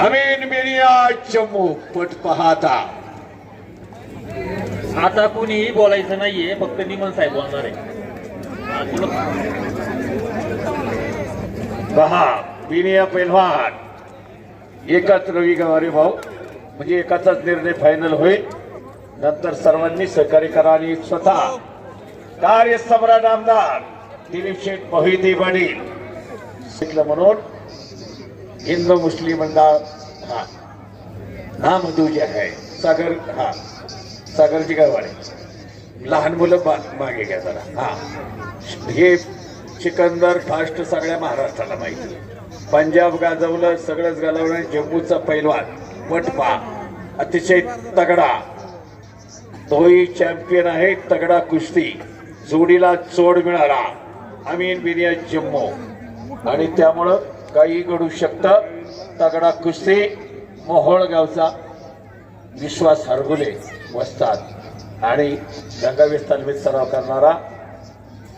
अमीन मिरिया जम्मू पट पाहता. आता कुणीही बोलायचं नाहीये फक्त निमन साहेब बोलणार आहे. पहा बिनिया पेलवान. एकाच रवी गवारी भाऊ म्हणजे एकाचाच निर्णय फायनल होईल. नंतर सर्वांनी सहकार्य करा आणि स्वतः कार्य सम्राट आमदार दिलीप शेठ मोहिती पाटील शिकलं म्हणून हिंदू मुस्लिम मंडळ हा. नाम जे आहे सागर हा. सागरची गावाने लहान मुलं बा- मागे घ्या जरा. हा. हे सिकंदर फास्ट सगळ्या महाराष्ट्राला माहिती आहे. पंजाब गाजवलं सगळंच गाजवलं जम्मूचा पैलवान वटपा अतिशय तगडा. तोही चॅम्पियन आहे तगडा कुस्ती. जोडीला चोड मिळाला. अमीन बिनिया जम्मू. आणि त्यामुळं काही घडू शकतं. तगडा कुस्ती मोहोळ गावचा विश्वास हरगुले वसतात आणि गंगावीस तालमीत सराव करणारा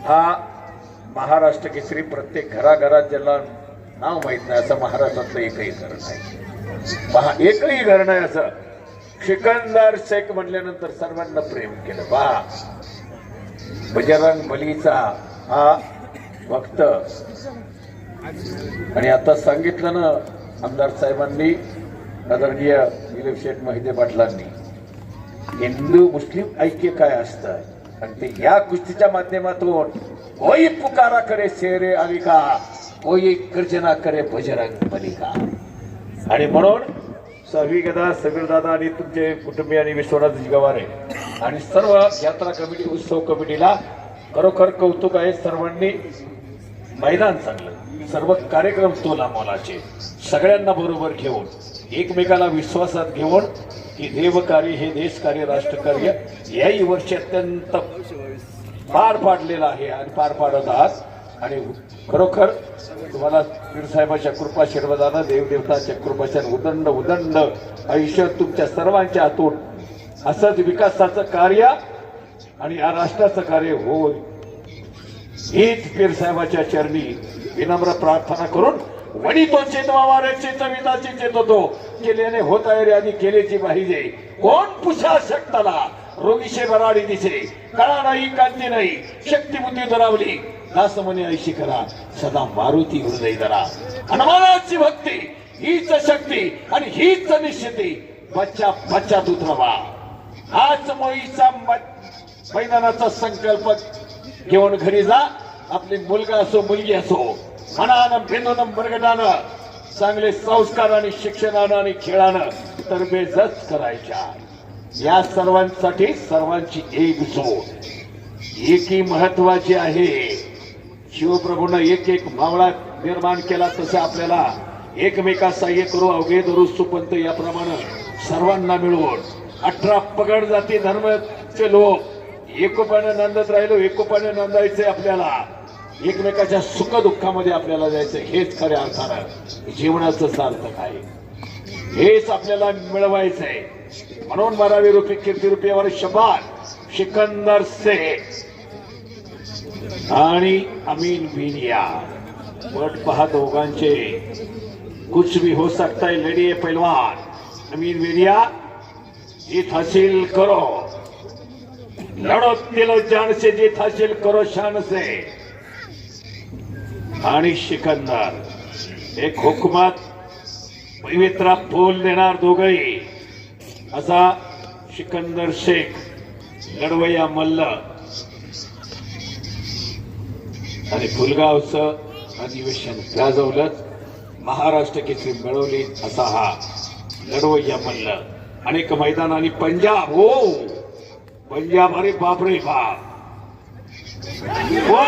हा महाराष्ट्र केसरी प्रत्येक घराघरात ज्याला नाव माहीत नाही असं महाराष्ट्रातलं एकही घर नाही. महा एकही घर नाही असं. सिकंदर शेख म्हणल्यानंतर सर्वांना प्रेम केलं. बा बजरंग बलीचा हा भक्त आणि आता सांगितलं ना आमदार साहेबांनी आदरणीय दिलीप शेठ मोहिते पाटलांनी हिंदू मुस्लिम ऐक्य काय असतं? आणि ते या कुस्तीच्या माध्यमातून कोई पुकारा करे शेरे अलिका कोई गर्जना करे बजरंग बलिका. आणि म्हणून सवी गदा दादा आणि तुमचे कुटुंबीय आणि विश्वनाथ गवारे आणि सर्व यात्रा कमिटी उत्सव कमिटीला खरोखर कौतुक आहे सर्वांनी. मैदान चांगलं. सर्व कार्यक्रम तोला मोलाचे सगळ्यांना बरोबर घेऊन एकमेकाला विश्वासात घेऊन की देवकार्य हे देशकार्य राष्ट्रकार्य याही वर्षी अत्यंत पार पाडलेलं आहे आणि पार पाडत आहात. आणि खरोखर तुम्हाला पीरसाहेबाच्या कृपा शिरवदानं देवदेवताच्या कृपाच्या उदंड उदंड आयुष्य तुमच्या सर्वांच्या हातून असंच विकासाचं कार्य आणि या राष्ट्राचं कार्य होईल. हीच पीरसाहेबाच्या चरणी विनम्र प्रार्थना करून वणी तो चेतवा रे चेतविताची चेततो. केल्याने होत आहे रे आधी केलेची पाहिजे. कोण पुषा शकताला? रोगीशे बराडी दिसे. कळा नाही कांती नाही. शक्ती बुद्धी धरावली दास म्हणे ऐशी करा. सदा मारुती हृदय धरा. हनुमानाची भक्ती हीच शक्ती आणि हीच निश्चिती. बच्चा बच्चा उतरवा हाच मोईचा मैदानाचा संकल्प घेऊन घरी जा. आपली मुलगा असो मुलगी असो. मनानं भेदून बरगटानं चांगले संस्कार आणि शिक्षणानं आणि खेळानं तरबेजच करायच्या. या सर्वांसाठी सर्वांची एक जोड. एकी महत्वाची आहे. शिवप्रभूनं एक एक मावळा निर्माण केला तसं आपल्याला एकमेका सहाय्य करू अवघे धरू सुपंत याप्रमाणे सर्वांना मिळवून अठरा पगड जाती धर्मचे लोक एकोपाने नंदत राहिलो एकोपाने नंदायचंय आपल्याला. एकमेकाच्या सुख दुःखामध्ये आपल्याला जायचं हेच खऱ्या अर्थानं जीवनाचं सार्थक आहे. हेच आपल्याला मिळवायचं आहे म्हणून बारावी रुपये कीर्ती रुपयावर शबान सिकंदर से. आणि अमीन बिनिया वट पहा दोघांचे. कुछ भी हो सकता है लड़िए पहलवान. अमीन बिनिया जीत हासिल करो. लढो दिलो जान से जीत करो शान आणि सिकंदर एक हुकमात पवित्रा फोल देणार दोघही. असा सिकंदर शेख लढवया मल्ल. आणि फुलगावचं अधिवेशन गाजवलंच महाराष्ट्र केसरी मिळवली असा हा लढवय्या मल्ल. अनेक मैदान आणि पंजाब हो! पंजाब अरे बापरे बाप हो